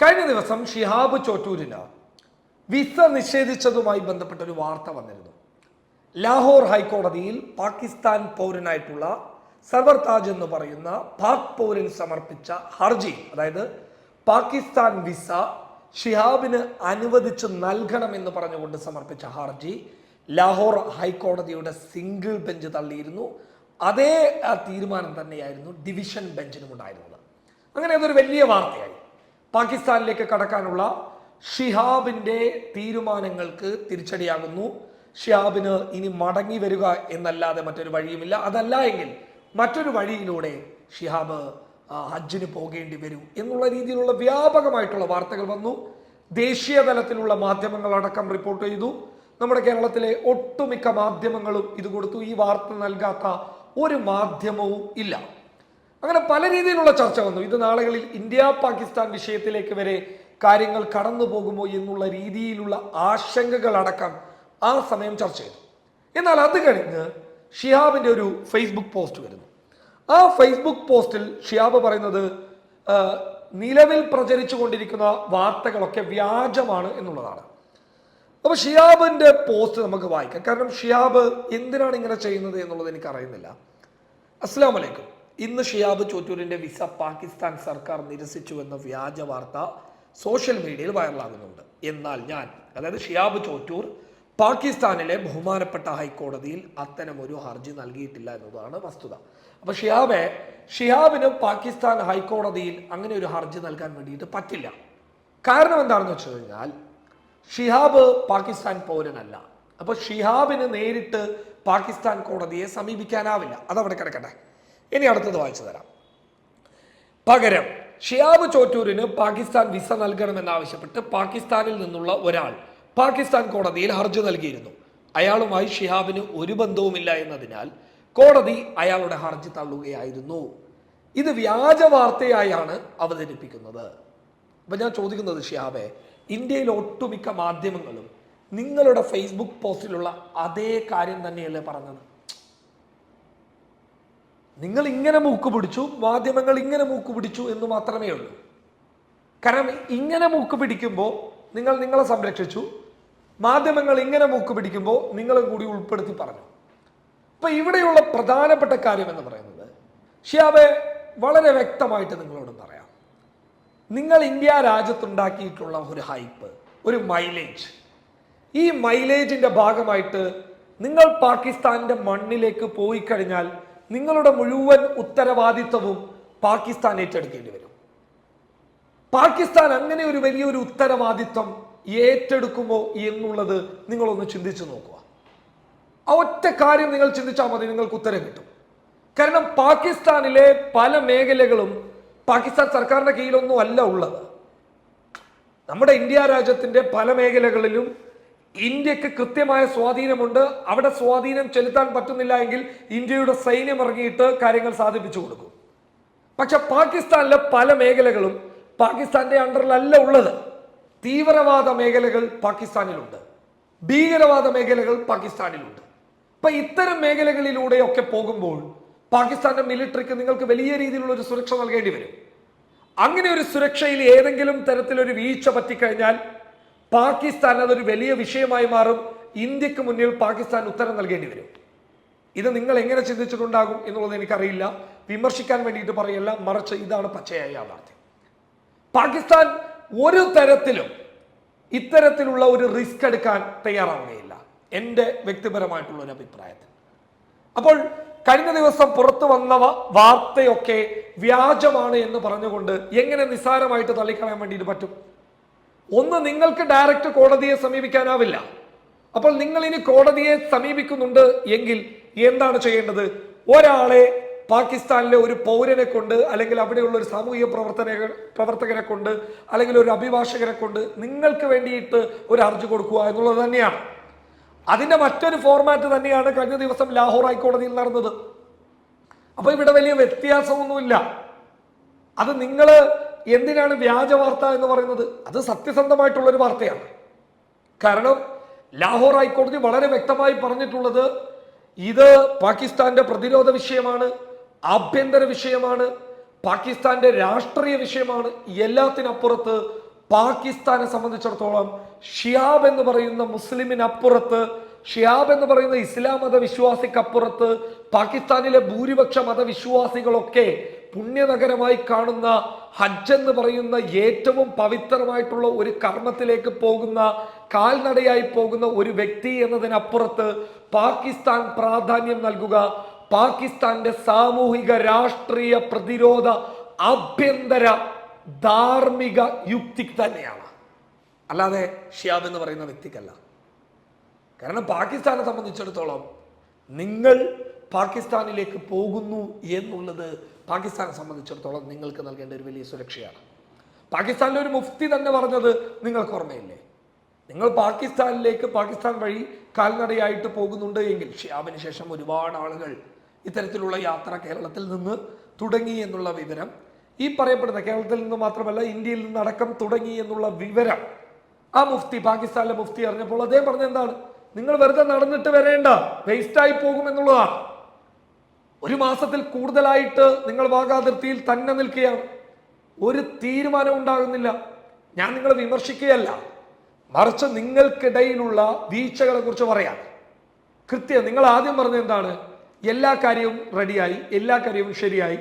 കഴിഞ്ഞ ദിവസം ഷിഹാബ് ചോറ്റൂരിന് വിസ നിഷേധിച്ചതുമായി ബന്ധപ്പെട്ട ഒരു വാർത്ത വന്നിരുന്നു. ലാഹോർ ഹൈക്കോടതിയിൽ പാകിസ്ഥാൻ പൗരനായിട്ടുള്ള സർവർ താജ് എന്ന് പറയുന്ന പാക് പൗരൻ സമർപ്പിച്ച ഹർജി അതായത് പാകിസ്ഥാൻ വിസ ഷിഹാബിന് അനുവദിച്ച് നൽകണമെന്ന് പറഞ്ഞുകൊണ്ട് സമർപ്പിച്ച ഹർജി ലാഹോർ ഹൈക്കോടതിയുടെ സിംഗിൾ ബെഞ്ച് തള്ളിയിരുന്നു. അതേ തീരുമാനം തന്നെയായിരുന്നു ഡിവിഷൻ ബെഞ്ചിനും ഉണ്ടായിരുന്നത് അങ്ങനെ അതൊരു വലിയ വാർത്തയായി. പാകിസ്ഥാനിലേക്ക് കടക്കാനുള്ള ഷിഹാബിന്റെ തീരുമാനങ്ങൾക്ക് തിരിച്ചടിയാകുന്നു. ഷിഹാബിന് ഇനി മടങ്ങി വരിക എന്നല്ലാതെ മറ്റൊരു വഴിയുമില്ല. അതല്ല എങ്കിൽ മറ്റൊരു വഴിയിലൂടെ ഷിഹാബ് ഹജ്ജിന് പോകേണ്ടി വരും എന്നുള്ള രീതിയിലുള്ള വ്യാപകമായിട്ടുള്ള വാർത്തകൾ വന്നു. ദേശീയ തലത്തിലുള്ള മാധ്യമങ്ങളടക്കം റിപ്പോർട്ട് ചെയ്തു. നമ്മുടെ കേരളത്തിലെ ഒട്ടുമിക്ക മാധ്യമങ്ങളും ഇത് കൊടുത്തു. ഈ വാർത്ത നൽകാത്ത ഒരു മാധ്യമവും ഇല്ല. അങ്ങനെ പല രീതിയിലുള്ള ചർച്ച വന്നു. ഇത് നാളുകളിൽ ഇന്ത്യ പാകിസ്ഥാൻ വിഷയത്തിലേക്ക് വരെ കാര്യങ്ങൾ കടന്നു പോകുമോ എന്നുള്ള രീതിയിലുള്ള ആശങ്കകൾ അടക്കം ആ സമയം ചർച്ച ചെയ്തു. എന്നാൽ അത് കഴിഞ്ഞ് ഷിഹാബിന്റെ ഒരു ഫേസ്ബുക്ക് പോസ്റ്റ് വരുന്നു. ആ ഫേസ്ബുക്ക് പോസ്റ്റിൽ ഷിഹാബ് പറയുന്നത് നിലവിൽ പ്രചരിച്ചു കൊണ്ടിരിക്കുന്ന വാർത്തകളൊക്കെ വ്യാജമാണ് എന്നുള്ളതാണ്. അപ്പൊ ഷിയാബിന്റെ പോസ്റ്റ് നമുക്ക് വായിക്കാം. കാരണം ഷിയാബ് എന്തിനാണ് ഇങ്ങനെ ചെയ്യുന്നത് എന്നുള്ളത് എനിക്ക് അറിയുന്നില്ല. അസ്സാം വലൈക്കും ഇന്ന് ഷിയാബ് ചോറ്റൂരിന്റെ വിസ പാകിസ്ഥാൻ സർക്കാർ നിരസിച്ചു എന്ന വ്യാജ വാർത്ത സോഷ്യൽ മീഡിയയിൽ വൈറലാകുന്നുണ്ട്. എന്നാൽ ഞാൻ അതായത് ഷിയാബ് ചോറ്റൂർ പാകിസ്ഥാനിലെ ബഹുമാനപ്പെട്ട ഹൈക്കോടതിയിൽ അത്തരമൊരു ഹർജി നൽകിയിട്ടില്ല എന്നതാണ് വസ്തുത. അപ്പോൾ ഷിയാബെ ഷിയാബിന് പാകിസ്ഥാൻ ഹൈക്കോടതിയിൽ അങ്ങനെ ഒരു ഹർജി നൽകാൻ വേണ്ടിയിട്ട് പറ്റില്ല. കാരണം എന്താണെന്ന് വെച്ച് കഴിഞ്ഞാൽ ഷിഹാബ് പാകിസ്ഥാൻ പൗരനല്ല. അപ്പോൾ ഷിഹാബിന് നേരിട്ട് പാകിസ്ഥാൻ കോടതിയെ സമീപിക്കാനാവില്ല. അതവിടെ കിടക്കട്ടെ. ഇനി അടുത്തത് വായിച്ചു തരാം. പകരം ഷിയാബ് ചോറ്റൂരിന് പാകിസ്ഥാൻ വിസ നൽകണമെന്നാവശ്യപ്പെട്ട് പാകിസ്ഥാനിൽ നിന്നുള്ള ഒരാൾ പാകിസ്ഥാൻ കോടതിയിൽ ഹർജി നൽകിയിരുന്നു. അയാളുമായി ഷിഹാബിന് ഒരു ബന്ധവുമില്ല എന്നതിനാൽ കോടതി അയാളുടെ ഹർജി തള്ളുകയായിരുന്നു. ഇത് വ്യാജ വാർത്തയായാണ് അവതരിപ്പിക്കുന്നത്. അപ്പൊ ഞാൻ ചോദിക്കുന്നത് ഷിഹാബെ ഇന്ത്യയിലെ ഒട്ടുമിക്ക മാധ്യമങ്ങളും നിങ്ങളുടെ ഫേസ്ബുക്ക് പോസ്റ്റിലുള്ള അതേ കാര്യം തന്നെയല്ലേ പറഞ്ഞത്? നിങ്ങൾ ഇങ്ങനെ മൂക്ക് പിടിച്ചു മാധ്യമങ്ങൾ ഇങ്ങനെ മൂക്ക് പിടിച്ചു എന്ന് മാത്രമേ ഉള്ളൂ. കാരണം ഇങ്ങനെ മൂക്ക് പിടിക്കുമ്പോൾ നിങ്ങൾ നിങ്ങളെ സംരക്ഷിച്ചു മാധ്യമങ്ങൾ ഇങ്ങനെ മൂക്ക് പിടിക്കുമ്പോൾ നിങ്ങളും കൂടി ഉൾപ്പെടുത്തി പറഞ്ഞു. അപ്പൊ ഇവിടെയുള്ള പ്രധാനപ്പെട്ട കാര്യം എന്ന് പറയുന്നത് ഷിയാബെ വളരെ വ്യക്തമായിട്ട് നിങ്ങളോട് പറയാം. നിങ്ങൾ ഇന്ത്യ രാജ്യത്തുണ്ടാക്കിയിട്ടുള്ള ഒരു ഹൈപ്പ് ഒരു മൈലേജ്. ഈ മൈലേജിന്റെ ഭാഗമായിട്ട് നിങ്ങൾ പാകിസ്ഥാന്റെ മണ്ണിലേക്ക് പോയി കഴിഞ്ഞാൽ നിങ്ങളുടെ മുഴുവൻ ഉത്തരവാദിത്വവും പാകിസ്ഥാൻ ഏറ്റെടുക്കേണ്ടി വരും. പാകിസ്ഥാൻ അങ്ങനെ ഒരു വലിയൊരു ഉത്തരവാദിത്വം ഏറ്റെടുക്കുമോ എന്നുള്ളത് നിങ്ങളൊന്ന് ചിന്തിച്ചു നോക്കുക. ആ ഒറ്റ കാര്യം നിങ്ങൾ ചിന്തിച്ചാൽ മതി നിങ്ങൾക്ക് ഉത്തരം കിട്ടും. കാരണം പാകിസ്ഥാനിലെ പല മേഖലകളും പാകിസ്ഥാൻ സർക്കാരിന്റെ കീഴിലൊന്നും അല്ല ഉള്ളത്. നമ്മുടെ ഇന്ത്യ രാജ്യത്തിന്റെ പല മേഖലകളിലും ഇന്ത്യയ്ക്ക് കൃത്യമായ സ്വാധീനമുണ്ട്. അവിടെ സ്വാധീനം ചെലുത്താൻ പറ്റുന്നില്ല എങ്കിൽ ഇന്ത്യയുടെ സൈന്യം ഇറങ്ങിയിട്ട് കാര്യങ്ങൾ സാധിപ്പിച്ചു കൊടുക്കും. പക്ഷെ പാകിസ്ഥാനിലെ പല മേഖലകളും പാകിസ്ഥാന്റെ അണ്ടറിലല്ല ഉള്ളത്. തീവ്രവാദ മേഖലകൾ പാകിസ്ഥാനിലുണ്ട്. ഭീകരവാദ മേഖലകൾ പാകിസ്ഥാനിലുണ്ട്. അപ്പൊ ഇത്തരം മേഖലകളിലൂടെയൊക്കെ പോകുമ്പോൾ പാകിസ്ഥാന്റെ മിലിറ്ററിക്ക് നിങ്ങൾക്ക് വലിയ രീതിയിലുള്ള ഒരു സുരക്ഷ നൽകേണ്ടി വരും. അങ്ങനെ ഒരു സുരക്ഷയിൽ ഏതെങ്കിലും തരത്തിലൊരു വീഴ്ച പറ്റിക്കഴിഞ്ഞാൽ പാകിസ്ഥാൻ അതൊരു വലിയ വിഷയമായി മാറും. ഇന്ത്യയ്ക്ക് മുന്നിൽ പാകിസ്ഥാൻ ഉത്തരം നൽകേണ്ടി വരും. ഇത് നിങ്ങൾ എങ്ങനെ ചിന്തിച്ചിട്ടുണ്ടാകും എന്നുള്ളത് എനിക്കറിയില്ല. വിമർശിക്കാൻ വേണ്ടിയിട്ട് പറയല്ല. മറിച്ച് ഇതാണ് പച്ചയായ യാഥാർത്ഥ്യം. പാകിസ്ഥാൻ ഒരു തരത്തിലും ഇത്തരത്തിലുള്ള ഒരു റിസ്ക് എടുക്കാൻ തയ്യാറാവുകയില്ല. എന്റെ വ്യക്തിപരമായിട്ടുള്ള ഒരു അഭിപ്രായത്തിൽ. അപ്പോൾ കഴിഞ്ഞ ദിവസം പുറത്തു വന്ന വാർത്തയൊക്കെ വ്യാജമാണ് എന്ന് പറഞ്ഞുകൊണ്ട് എങ്ങനെ നിസ്സാരമായിട്ട് തള്ളിക്കളയാൻ വേണ്ടിയിട്ട് പറ്റും? ഒന്ന് നിങ്ങൾക്ക് ഡയറക്റ്റ് കോടതിയെ സമീപിക്കാനാവില്ല. അപ്പോൾ നിങ്ങൾ ഇനി കോടതിയെ സമീപിക്കുന്നുണ്ട് എങ്കിൽ എന്താണ് ചെയ്യേണ്ടത്? ഒരാളെ പാകിസ്ഥാനിലെ ഒരു പൗരനെ കൊണ്ട് അല്ലെങ്കിൽ അവിടെയുള്ള ഒരു സാമൂഹിക പ്രവർത്തന പ്രവർത്തകരെ കൊണ്ട് അല്ലെങ്കിൽ ഒരു അഭിഭാഷകരെ കൊണ്ട് നിങ്ങൾക്ക് വേണ്ടിയിട്ട് ഒരു ഹർജി കൊടുക്കുക എന്നുള്ളത് തന്നെയാണ്. അതിന്റെ മറ്റൊരു ഫോർമാറ്റ് തന്നെയാണ് കഴിഞ്ഞ ദിവസം ലാഹോർ ഹൈക്കോടതിയിൽ നടന്നത്. അപ്പൊ ഇവിടെ വലിയ വ്യത്യാസമൊന്നുമില്ല. അത് നിങ്ങൾ എന്തിനാണ് വ്യാജ വാർത്ത എന്ന് പറയുന്നത്? അത് സത്യസന്ധമായിട്ടുള്ളൊരു വാർത്തയാണ്. കാരണം ലാഹോർ ഹൈക്കോടതി വളരെ വ്യക്തമായി പറഞ്ഞിട്ടുള്ളത് ഇത് പാകിസ്ഥാന്റെ പ്രതിരോധ വിഷയമാണ് ആഭ്യന്തര വിഷയമാണ് പാകിസ്ഥാന്റെ രാഷ്ട്രീയ വിഷയമാണ്. എല്ലാത്തിനപ്പുറത്ത് പാകിസ്ഥാനെ സംബന്ധിച്ചിടത്തോളം ഷിയാബ് എന്ന് പറയുന്ന മുസ്ലിമിനപ്പുറത്ത് ഷിയാബ് എന്ന് പറയുന്ന ഇസ്ലാം മത വിശ്വാസിക്കപ്പുറത്ത് പാകിസ്ഥാനിലെ ഭൂരിപക്ഷ മതവിശ്വാസികളൊക്കെ പുണ്യനഗരമായി കാണുന്ന ഹജ്ജ് എന്ന് പറയുന്ന ഏറ്റവും പവിത്രമായിട്ടുള്ള ഒരു കർമ്മത്തിലേക്ക് പോകുന്ന കാൽനടയായി പോകുന്ന ഒരു വ്യക്തി എന്നതിനപ്പുറത്ത് പാകിസ്ഥാൻ പ്രാധാന്യം നൽകുക പാകിസ്ഥാന്റെ സാമൂഹിക രാഷ്ട്രീയ പ്രതിരോധ ആഭ്യന്തര ധാർമ്മിക യുക്തി തന്നെയാണ്. അല്ലാതെ ഷിയാബ് എന്ന് പറയുന്ന വ്യക്തിക്കല്ല. കാരണം പാകിസ്ഥാനെ സംബന്ധിച്ചിടത്തോളം നിങ്ങൾ പാകിസ്ഥാനിലേക്ക് പോകുന്നു എന്നുള്ളത് പാകിസ്ഥാനെ സംബന്ധിച്ചിടത്തോളം നിങ്ങൾക്ക് നൽകേണ്ട ഒരു വലിയ സുരക്ഷയാണ്. പാകിസ്ഥാനിലെ ഒരു മുഫ്തി തന്നെ പറഞ്ഞത് നിങ്ങൾക്ക് ഓർമ്മയില്ലേ? നിങ്ങൾ പാകിസ്ഥാനിലേക്ക് പാകിസ്ഥാൻ വഴി കാൽനടയായിട്ട് പോകുന്നുണ്ട് എങ്കിൽ ഷിയാബിന് ശേഷം ഒരുപാട് ആളുകൾ ഇത്തരത്തിലുള്ള യാത്ര കേരളത്തിൽ നിന്ന് തുടങ്ങി എന്നുള്ള വിവരം ഈ പറയപ്പെടുന്ന കേരളത്തിൽ നിന്ന് മാത്രമല്ല ഇന്ത്യയിൽ നിന്ന് നിന്നടക്കം തുടങ്ങി എന്നുള്ള വിവരം ആ മുഫ്തി പാകിസ്ഥാനിലെ മുഫ്തി അറിഞ്ഞപ്പോൾ അദ്ദേഹം പറഞ്ഞ എന്താണ്? നിങ്ങൾ വെറുതെ നടന്നിട്ട് വരേണ്ട വേസ്റ്റായി പോകും എന്നുള്ളതാണ്. ഒരു മാസത്തിൽ കൂടുതലായിട്ട് നിങ്ങൾ വാഗാതിർത്തിയിൽ തന്നെ നിൽക്കുകയാണ്. ഒരു തീരുമാനം ഉണ്ടാകുന്നില്ല. ഞാൻ നിങ്ങളെ വിമർശിക്കുകയല്ല. മറിച്ച് നിങ്ങൾക്കിടയിലുള്ള വീഴ്ചകളെ കുറിച്ച് പറയാം. കൃത്യം നിങ്ങൾ ആദ്യം പറഞ്ഞത് എന്താണ്? എല്ലാ കാര്യവും റെഡിയായി എല്ലാ കാര്യവും ശരിയായി.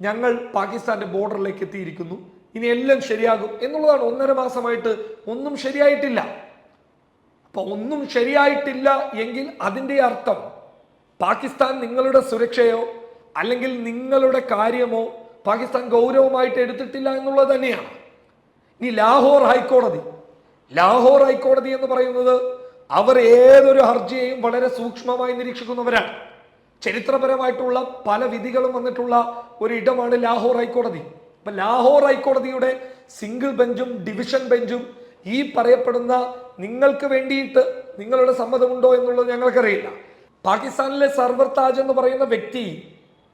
ഞങ്ങൾ പാകിസ്ഥാന്റെ ബോർഡറിലേക്ക് എത്തിയിരിക്കുന്നു. ഇനി എല്ലാം ശരിയാകും എന്നുള്ളതാണ് ഒന്നര മാസമായിട്ട് ഒന്നും ശരിയായിട്ടില്ല. അപ്പൊ ഒന്നും ശരിയായിട്ടില്ല എങ്കിൽ അതിന്റെ അർത്ഥം പാകിസ്ഥാൻ നിങ്ങളുടെ സുരക്ഷയോ അല്ലെങ്കിൽ നിങ്ങളുടെ കാര്യമോ പാകിസ്ഥാൻ ഗൗരവമായിട്ട് എടുത്തിട്ടില്ല എന്നുള്ളത് തന്നെയാണ്. ഇനി ലാഹോർ ഹൈക്കോടതി ലാഹോർ ഹൈക്കോടതി എന്ന് പറയുന്നത് അവർ ഏതൊരു ഹർജിയെയും വളരെ സൂക്ഷ്മമായി നിരീക്ഷിക്കുന്നവരാണ്. ചരിത്രപരമായിട്ടുള്ള പല വിധികളും വന്നിട്ടുള്ള ഒരു ഇടമാണ് ലാഹോർ ഹൈക്കോടതി. അപ്പൊ ലാഹോർ ഹൈക്കോടതിയുടെ സിംഗിൾ ബെഞ്ചും ഡിവിഷൻ ബെഞ്ചും ഈ പറയപ്പെടുന്ന നിങ്ങൾക്ക് വേണ്ടിയിട്ട് നിങ്ങളുടെ സമ്മതമുണ്ടോ എന്നുള്ളത് ഞങ്ങൾക്കറിയില്ല. പാകിസ്ഥാനിലെ സർവർ താജ് എന്ന് പറയുന്ന വ്യക്തി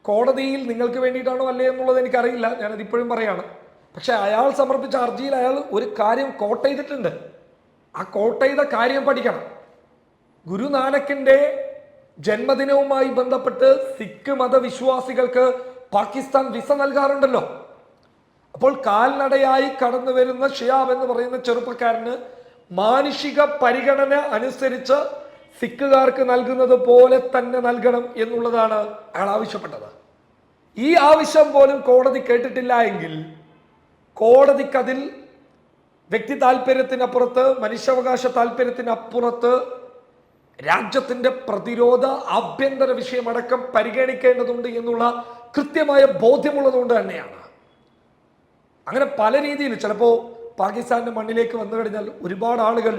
കോടതിയിൽ നിങ്ങൾക്ക് വേണ്ടിയിട്ടാണോ അല്ലേ എന്നുള്ളത് എനിക്കറിയില്ല. ഞാനത് ഇപ്പോഴും പറയാണ്. പക്ഷേ അയാൾ സമർപ്പിച്ച ഹർജിയിൽ അയാൾ ഒരു കാര്യം കോട്ട് ചെയ്തിട്ടുണ്ട്. ആ കോട്ട് ചെയ്ത കാര്യം പഠിക്കണം. ഗുരുനാനക്കിന്റെ ജന്മദിനവുമായി ബന്ധപ്പെട്ട് സിഖ് മതവിശ്വാസികൾക്ക് പാകിസ്ഥാൻ വിസ നൽകാറുണ്ടല്ലോ. അപ്പോൾ കാൽനടയായി കടന്നു വരുന്ന ഷിയാബ് എന്ന് പറയുന്ന ചെറുപ്പക്കാരന് മാനുഷിക പരിഗണന അനുസരിച്ച് സിഖുകാർക്ക് നൽകുന്നത് പോലെ തന്നെ നൽകണം എന്നുള്ളതാണ് അയാൾ ആവശ്യപ്പെട്ടത്. ഈ ആവശ്യം പോലും കോടതി കേട്ടിട്ടില്ല എങ്കിൽ കോടതിക്കതിൽ വ്യക്തി താല്പര്യത്തിനപ്പുറത്ത് മനുഷ്യാവകാശ താല്പര്യത്തിനപ്പുറത്ത് രാജ്യത്തിന്റെ പ്രതിരോധ ആഭ്യന്തര വിഷയമടക്കം പരിഗണിക്കേണ്ടതുണ്ട് എന്നുള്ള കൃത്യമായ ബോധ്യമുള്ളതുകൊണ്ട് തന്നെയാണ്. അങ്ങനെ പല രീതിയിൽ ചിലപ്പോൾ പാകിസ്ഥാന്റെ മണ്ണിലേക്ക് വന്നു കഴിഞ്ഞാൽ ഒരുപാട് ആളുകൾ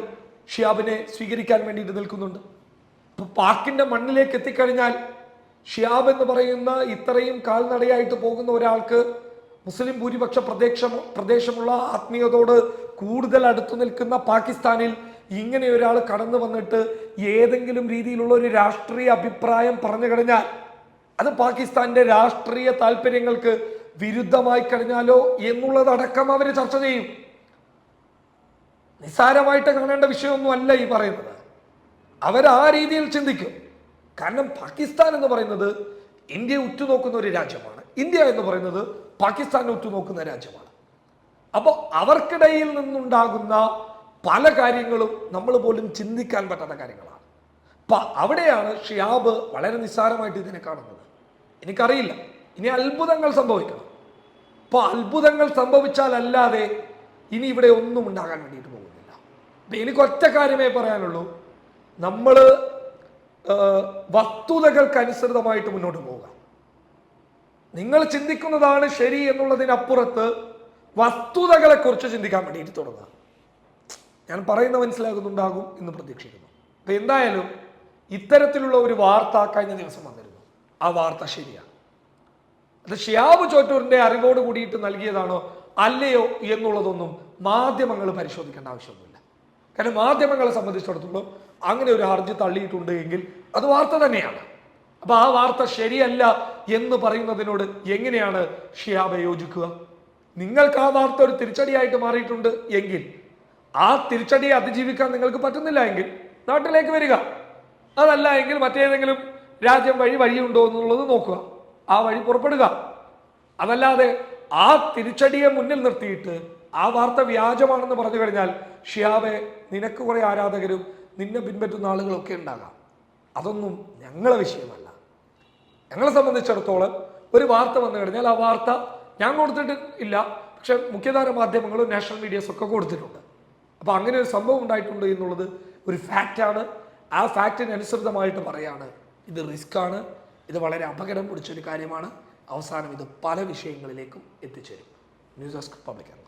ഷിയാബിനെ സ്വീകരിക്കാൻ വേണ്ടിയിട്ട് നിൽക്കുന്നുണ്ട്. ഇപ്പൊ പാക്കിന്റെ മണ്ണിലേക്ക് എത്തിക്കഴിഞ്ഞാൽ ഷിയാബ് എന്ന് പറയുന്ന ഇത്രയും കാൽനടയായിട്ട് പോകുന്ന ഒരാൾക്ക് മുസ്ലിം ഭൂരിപക്ഷ പ്രദേശം പ്രദേശമുള്ള ആത്മീയതോട് കൂടുതൽ അടുത്തു നിൽക്കുന്ന പാകിസ്ഥാനിൽ ഇങ്ങനെ ഒരാൾ കടന്നു വന്നിട്ട് ഏതെങ്കിലും രീതിയിലുള്ള ഒരു രാഷ്ട്രീയ അഭിപ്രായം പറഞ്ഞു കഴിഞ്ഞാൽ അത് പാകിസ്ഥാന്റെ രാഷ്ട്രീയ താല്പര്യങ്ങൾക്ക് വിരുദ്ധമായി കഴിഞ്ഞാലോ എന്നുള്ളതടക്കം അവർ ചർച്ച ചെയ്യും. നിസ്സാരമായിട്ട് കാണേണ്ട വിഷയമൊന്നും അല്ല ഈ പറയുന്നത്. അവരാ രീതിയിൽ ചിന്തിക്കും. കാരണം പാകിസ്ഥാൻ എന്ന് പറയുന്നത് ഇന്ത്യ ഉറ്റുനോക്കുന്ന ഒരു രാജ്യമാണ്. ഇന്ത്യ എന്ന് പറയുന്നത് പാകിസ്ഥാനെ ഉറ്റുനോക്കുന്ന രാജ്യമാണ്. അപ്പോൾ അവർക്കിടയിൽ നിന്നുണ്ടാകുന്ന പല കാര്യങ്ങളും നമ്മൾ പോലും ചിന്തിക്കാൻ പറ്റാത്ത കാര്യങ്ങളാണ്. അപ്പൊ അവിടെയാണ് ഷിയാബ് വളരെ നിസ്സാരമായിട്ട് ഇതിനെ കാണുന്നത്. എനിക്കറിയില്ല. ഇനി അത്ഭുതങ്ങൾ സംഭവിക്കണം. അപ്പൊ അത്ഭുതങ്ങൾ സംഭവിച്ചാലല്ലാതെ ഇനി ഇവിടെ ഒന്നും ഉണ്ടാകാൻ വേണ്ടിയിട്ട് അപ്പൊ എനിക്ക് ഒറ്റ കാര്യമേ പറയാനുള്ളൂ. നമ്മൾ വസ്തുതകൾക്ക് അനുസൃതമായിട്ട് മുന്നോട്ട് പോവുക. നിങ്ങൾ ചിന്തിക്കുന്നതാണ് ശരി എന്നുള്ളതിനപ്പുറത്ത് വസ്തുതകളെ കുറിച്ച് ചിന്തിക്കാൻ വേണ്ടിയിട്ട് തുടങ്ങുക. ഞാൻ പറയുന്ന മനസ്സിലാകുന്നുണ്ടാകും എന്ന് പ്രതീക്ഷിക്കുന്നു. അപ്പൊ എന്തായാലും ഇത്തരത്തിലുള്ള ഒരു വാർത്ത കഴിഞ്ഞ ദിവസം വന്നിരുന്നു. ആ വാർത്ത ശരിയാണ്. അത് ഷിയാബ് ചോറ്റൂരിന്റെ അറിവോട് കൂടിയിട്ട് നൽകിയതാണോ അല്ലയോ എന്നുള്ളതൊന്നും മാധ്യമങ്ങൾ പരിശോധിക്കേണ്ട ആവശ്യമൊന്നുമില്ല. കാരണം മാധ്യമങ്ങളെ സംബന്ധിച്ചിടത്തോളം അങ്ങനെ ഒരു ഹർജി തള്ളിയിട്ടുണ്ട് എങ്കിൽ അത് വാർത്ത തന്നെയാണ്. അപ്പൊ ആ വാർത്ത ശരിയല്ല എന്ന് പറയുന്നതിനോട് എങ്ങനെയാണ് ഷിയാബെ യോജിക്കുക? നിങ്ങൾക്ക് ആ വാർത്ത ഒരു തിരിച്ചടിയായിട്ട് മാറിയിട്ടുണ്ട് എങ്കിൽ ആ തിരിച്ചടിയെ അതിജീവിക്കാൻ നിങ്ങൾക്ക് പറ്റുന്നില്ല എങ്കിൽ നാട്ടിലേക്ക് വരിക. അതല്ല എങ്കിൽ മറ്റേതെങ്കിലും രാജ്യം വഴി വഴിയുണ്ടോ എന്നുള്ളത് നോക്കുക. ആ വഴി പുറപ്പെടുക. അതല്ലാതെ ആ തിരിച്ചടിയെ മുന്നിൽ നിർത്തിയിട്ട് ആ വാർത്ത വ്യാജമാണെന്ന് പറഞ്ഞു കഴിഞ്ഞാൽ ഷിയാബെ നിനക്ക് കുറേ ആരാധകരും നിന്നെ പിൻപറ്റുന്ന ആളുകളൊക്കെ ഉണ്ടാകാം. അതൊന്നും ഞങ്ങളെ വിഷയമല്ല. ഞങ്ങളെ സംബന്ധിച്ചിടത്തോളം ഒരു വാർത്ത വന്നു കഴിഞ്ഞാൽ ആ വാർത്ത ഞാൻ കൊടുത്തിട്ട് ഇല്ല. പക്ഷെ മുഖ്യധാര മാധ്യമങ്ങളും നാഷണൽ മീഡിയസ് ഒക്കെ കൊടുത്തിട്ടുണ്ട്. അപ്പോൾ അങ്ങനെ ഒരു സംഭവം ഉണ്ടായിട്ടുണ്ട് എന്നുള്ളത് ഒരു ഫാക്റ്റാണ്. ആ ഫാക്റ്റിനനുസൃതമായിട്ട് പറയാണ്. ഇത് റിസ്ക് ആണ് ഇത് വളരെ അപകടം പിടിച്ചൊരു കാര്യമാണ്. അവസാനം ഇത് പല വിഷയങ്ങളിലേക്കും എത്തിച്ചേരും. News desk public